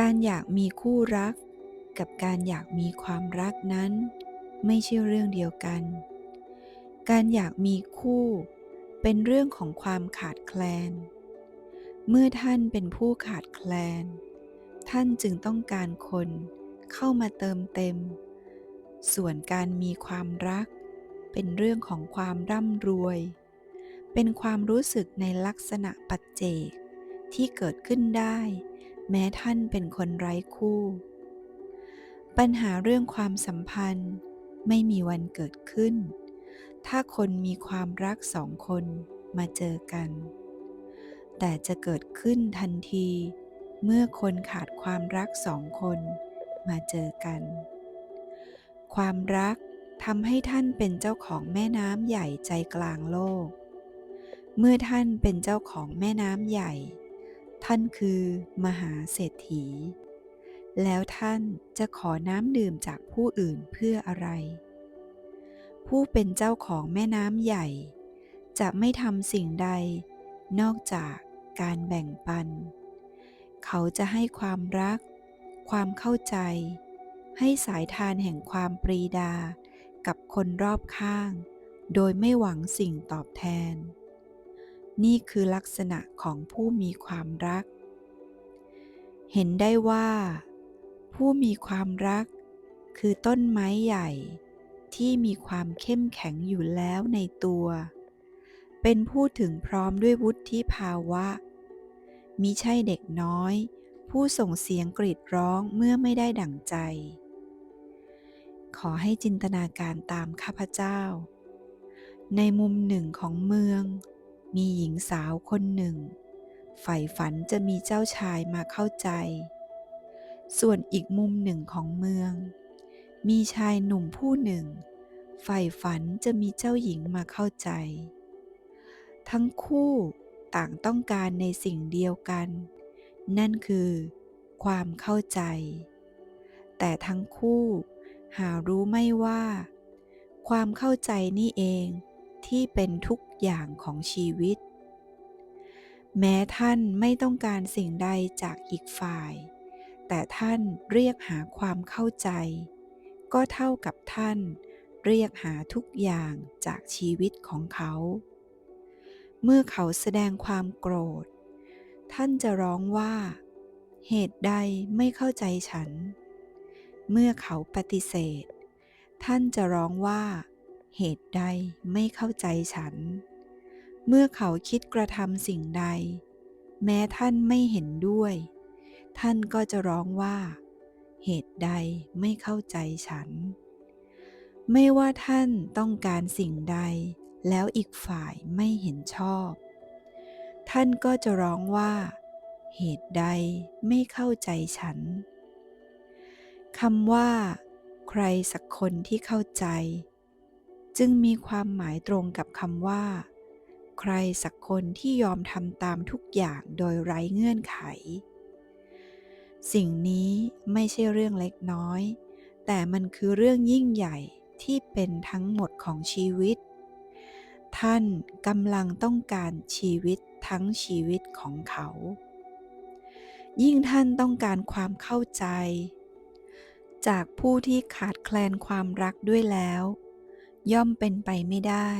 การอยากมีคู่รัก กับการอยากมีความรักนั้น ไม่ใช่เรื่องเดียวกัน การอยากมีคู่ เป็นเรื่องของความขาดแคลน เมื่อท่านเป็นผู้ขาดแคลน ท่านจึงต้องการคนเข้ามาเติมเต็ม ส่วนการมีความรัก เป็นเรื่องของความร่ำรวย เป็นความรู้สึกในลักษณะปัจเจกที่เกิดขึ้นได้ แม้ท่านเป็นคนไร้คู่ ปัญหาเรื่องความสัมพันธ์ไม่มีวันเกิดขึ้น ถ้าคนมีความรักสองคนมาเจอกัน แต่จะเกิดขึ้นทันที เมื่อคนขาดความรักสองคนมาเจอกัน ความรักทำให้ท่านเป็นเจ้าของแม่น้ำใหญ่ใจกลางโลก เมื่อท่านเป็นเจ้าของแม่น้ำใหญ่ ท่านคือมหาเศรษฐี แล้วท่านจะขอน้ำดื่มจากผู้อื่นเพื่ออะไร ผู้เป็นเจ้าของแม่น้ำใหญ่ จะไม่ทำสิ่งใด นอกจากการแบ่งปัน เขาจะให้ความรัก ความเข้าใจ ให้สายทานแห่งความปรีดา กับคนรอบข้าง โดยไม่หวังสิ่งตอบแทน นี่คือลักษณะของผู้มีความรัก เห็นได้ว่า ผู้มีความรัก คือต้นไม้ใหญ่ที่มีความเข้มแข็งอยู่แล้วในตัว เป็นผู้ถึงพร้อมด้วยวุฒิภาวะ มิใช่เด็กน้อย ผู้ส่งเสียงกรีดร้องเมื่อไม่ได้ดั่งใจ ขอให้จินตนาการตามข้าพเจ้า ในมุมหนึ่งของเมือง มีหญิงสาวคนหนึ่ง ใฝ่ฝันจะมีเจ้าชายมาเข้าใจ ส่วนอีกมุมหนึ่งของเมือง มีชายหนุ่มผู้หนึ่ง ใฝ่ฝันจะมีเจ้าหญิงมาเข้าใจ ทั้งคู่ต่างต้องการในสิ่งเดียวกัน นั่นคือ ความเข้าใจ แต่ทั้งคู่หารู้ไม่ว่า ความเข้าใจนี่เองที่เป็นทุก อย่างของชีวิต แม้ท่านไม่ต้องการสิ่งใดจากอีกฝ่าย แต่ท่านเรียกหาความเข้าใจ ก็เท่ากับท่านเรียกหาทุกอย่างจากชีวิตของเขา เมื่อเขาแสดงความโกรธ ท่านจะร้องว่า เหตุใดไม่เข้าใจฉัน เมื่อเขาปฏิเสธ ท่านจะร้องว่า เหตุใดไม่เข้าใจฉัน เมื่อเขาคิดกระทำสิ่งใด แม้ท่านไม่เห็นด้วย ท่านก็จะร้องว่า เหตุใดไม่เข้าใจฉัน ไม่ว่าท่านต้องการสิ่งใด แล้วอีกฝ่ายไม่เห็นชอบ ท่านก็จะร้องว่า เหตุใดไม่เข้าใจฉันคำว่า ใครสักคนที่เข้าใจ จึงมีความหมายตรงกับคำว่า ใครสักคนที่ยอมทำตามทุกอย่างโดยไร้เงื่อนไข สิ่งนี้ไม่ใช่เรื่องเล็กน้อย แต่มันคือเรื่องยิ่งใหญ่ที่เป็นทั้งหมดของชีวิต ท่านกำลังต้องการชีวิตทั้งชีวิตของเขา ยิ่งท่านต้องการความเข้าใจ จากผู้ที่ขาดแคลนความรักด้วยแล้ว ย่อมเป็นไปไม่ได้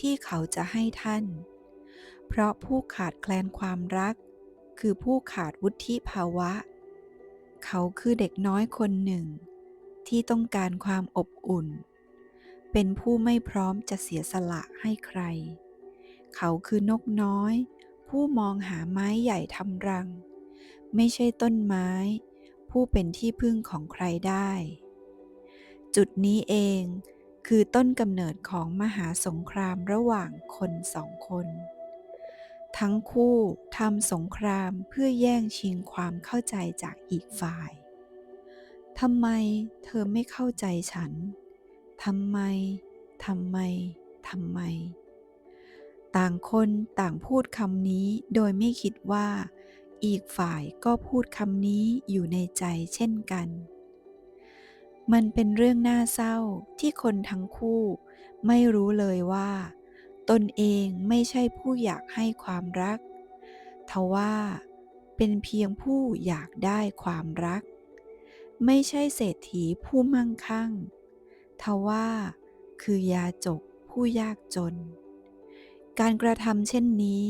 ที่เขาจะให้ท่าน เพราะผู้ขาดแคลนความรัก คือผู้ขาดวุฒิภาวะ เขาคือเด็กน้อยคนหนึ่ง ที่ต้องการความอบอุ่น เป็นผู้ไม่พร้อมจะเสียสละให้ใคร เขาคือนกน้อย ผู้มองหาไม้ใหญ่ทำรัง ไม่ใช่ต้นไม้ ผู้เป็นที่พึ่งของใครได้ จุดนี้เอง คือต้นกำเนิดของมหาสงครามระหว่างคนสองคน ทั้งคู่ทำสงครามเพื่อแย่งชิงความเข้าใจจากอีกฝ่าย ทำไมเธอไม่เข้าใจฉัน ทำไม ทำไม ทำไม ต่างคนต่างพูดคำนี้โดยไม่คิดว่า อีกฝ่ายก็พูดคำนี้อยู่ในใจเช่นกัน มันเป็นเรื่องน่าเศร้าที่คนทั้งคู่ ไม่รู้เลยว่า ตนเองไม่ใช่ผู้อยากให้ความรัก ทว่าเป็นเพียงผู้อยากได้ความรัก ไม่ใช่เศรษฐีผู้มั่งคั่ง ทว่าคือยาจกผู้ยากจน การกระทำเช่นนี้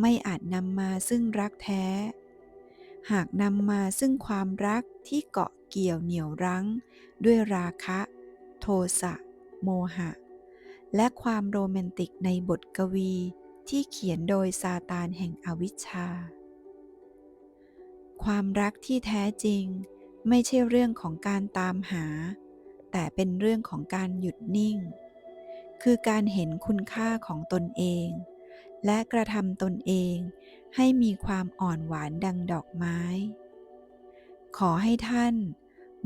ไม่อาจนำมาซึ่งรักแท้ หากนำมาซึ่งความรักที่เกาะ เกี่ยวเหนี่ยวรั้ง ด้วยราคะ โทสะ โมหะ และความโรแมนติกในบทกวีที่เขียนโดยซาตานแห่งอวิชชา ความรักที่แท้จริงไม่ใช่เรื่องของการตามหา แต่เป็นเรื่องของการหยุดนิ่ง คือการเห็นคุณค่าของตนเอง และกระทำตนเองให้มีความอ่อนหวานดังดอกไม้ ขอให้ท่าน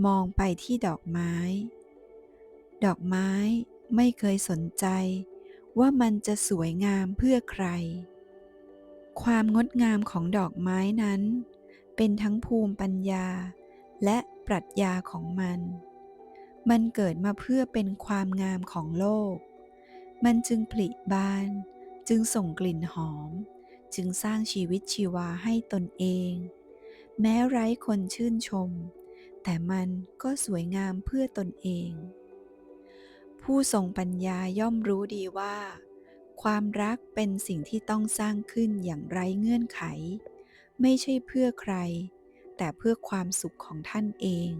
มองไปที่ดอกไม้ ดอกไม้ไม่เคยสนใจ ว่ามันจะสวยงามเพื่อใคร ความงดงามของดอกไม้นั้น เป็นทั้งภูมิปัญญา และปรัชญาของมัน มันเกิดมาเพื่อเป็นความงามของโลก มันจึงผลิบาน จึงส่งกลิ่นหอม จึงสร้างชีวิตชีวาให้ตนเอง แม้ไร้คนชื่นชม แต่มันก็สวยงามเพื่อตนเอง ผู้ทรงปัญญาย่อมรู้ดีว่า ความรักเป็นสิ่งที่ต้องสร้างขึ้นอย่างไร้เงื่อนไข ไม่ใช่เพื่อใคร แต่เพื่อความสุขของท่านเอง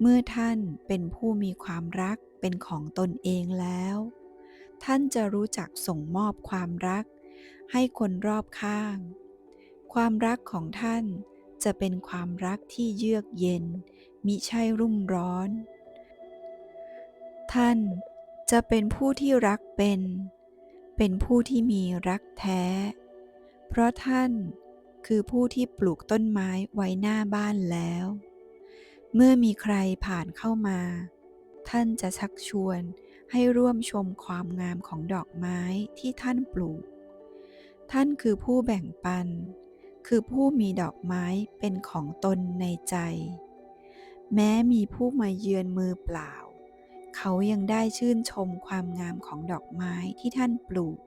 เมื่อท่านเป็นผู้มีความรักเป็นของตนเองแล้ว ท่านจะรู้จักส่งมอบความรัก ให้คนรอบข้าง ความรักของท่าน จะเป็นความรักที่เยือกเย็น มิใช่รุ่มร้อน ท่านจะเป็นผู้ที่รักเป็น เป็นผู้ที่มีรักแท้ เพราะท่านคือผู้ที่ปลูกต้นไม้ไว้หน้าบ้านแล้ว เมื่อมีใครผ่านเข้ามา ท่านจะชักชวนให้ร่วมชมความงามของดอกไม้ที่ท่านปลูก ท่านคือผู้แบ่งปัน คือผู้มีดอกไม้เป็นของตนในใจ แม้มีผู้มาเยือนมือเปล่า เขายังได้ชื่นชมความงามของดอกไม้ที่ท่านปลูก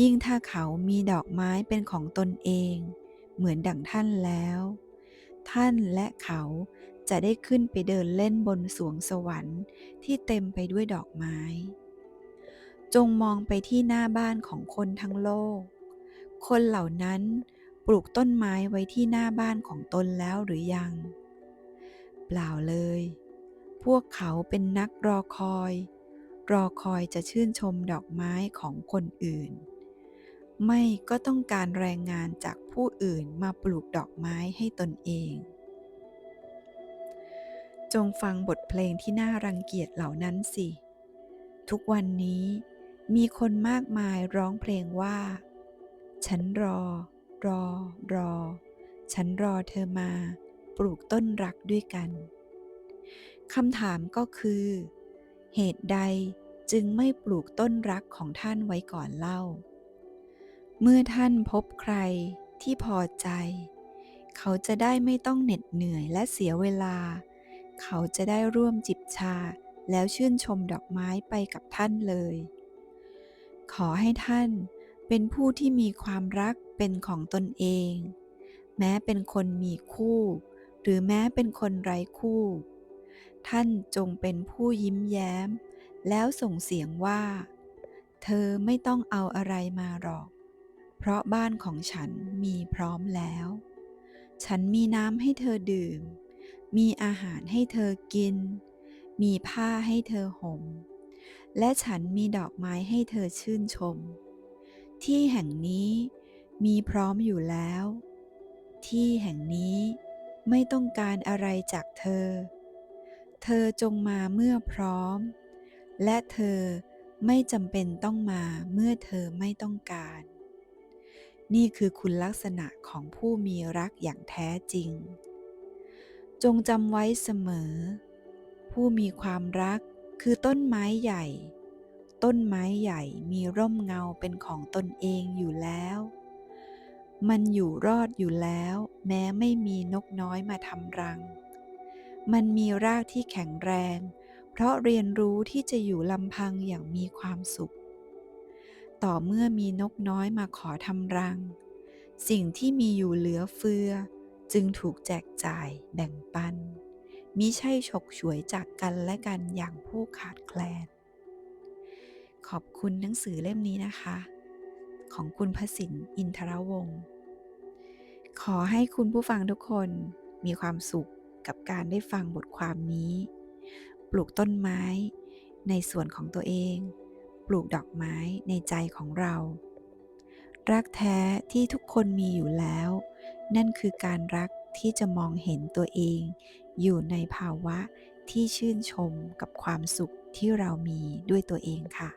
ยิ่งถ้าเขามีดอกไม้เป็นของตนเอง เหมือนดั่งท่านแล้ว ท่านและเขาจะได้ขึ้นไปเดินเล่นบนสวงสวรรค์ที่เต็มไปด้วยดอกไม้ จงมองไปที่หน้าบ้านของคนทั้งโลก คนเหล่านั้น ปลูกต้นไม้ไว้ที่หน้าบ้านของตนแล้วหรือยัง เปล่าเลย พวกเขาเป็นนักรอคอย รอคอยจะชื่นชมดอกไม้ของคนอื่น ไม่ก็ต้องการแรงงานจากผู้อื่นมาปลูกดอกไม้ให้ตนเอง จงฟังบทเพลงที่น่ารังเกียจเหล่านั้นสิ ทุกวันนี้มีคนมากมายร้องเพลงว่า ฉันรอ รอ รอ ฉันรอเธอมา ปลูกต้นรักด้วยกันคำถามก็คือ เหตุใดจึงไม่ปลูกต้นรักของท่านไว้ก่อนเล่า เมื่อท่านพบใครที่พอใจ เขาจะได้ไม่ต้องเหน็ดเหนื่อยและเสียเวลา เขาจะได้ร่วมจิบชาแล้วชื่นชมดอกไม้ไปกับท่านเลย ขอให้ท่านเป็นผู้ที่มีความรัก เป็นของตนเอง แม้เป็นคนมีคู่ หรือแม้เป็นคนไร้คู่ ท่านจงเป็นผู้ยิ้มแย้ม แล้วส่งเสียงว่า เธอไม่ต้องเอาอะไรมาหรอก เพราะบ้านของฉันมีพร้อมแล้ว ฉันมีน้ำให้เธอดื่ม มีอาหารให้เธอกิน มีผ้าให้เธอห่มและฉันมีดอกไม้ให้เธอชื่นชม ที่แห่งนี้ มีพร้อมอยู่แล้ว ที่แห่งนี้ไม่ต้องการอะไรจากเธอ เธอจงมาเมื่อพร้อม และเธอไม่จำเป็นต้องมาเมื่อเธอไม่ต้องการ นี่คือคุณลักษณะของผู้มีรักอย่างแท้จริง จงจำไว้เสมอ ผู้มีความรักคือต้นไม้ใหญ่ ต้นไม้ใหญ่มีร่มเงาเป็นของตนเองอยู่แล้ว มันอยู่รอดอยู่แล้ว แม้ไม่มีนกน้อยมาทำรัง มันมีรากที่แข็งแรง เพราะเรียนรู้ที่จะอยู่ลำพังอย่างมีความสุข ต่อเมื่อมีนกน้อยมาขอทำรัง สิ่งที่มีอยู่เหลือเฟือ จึงถูกแจกจ่ายแบ่งปันมิใช่ฉกฉวยจากกันและกันอย่างผู้ขาดแคลน ขอบคุณหนังสือเล่มนี้นะคะ ของคุณพสินอินทรวงศ์ ขอให้คุณผู้ฟังทุกคนมีความสุขกับการได้ฟังบทความนี้ ปลูกต้นไม้ ในส่วนของตัวเอง ปลูกดอกไม้ในใจของเรา รักแท้ที่ทุกคนมีอยู่แล้ว นั่นคือการรักที่จะมองเห็นตัวเอง อยู่ในภาวะที่ชื่นชมกับความสุขที่เรามีด้วยตัวเองค่ะ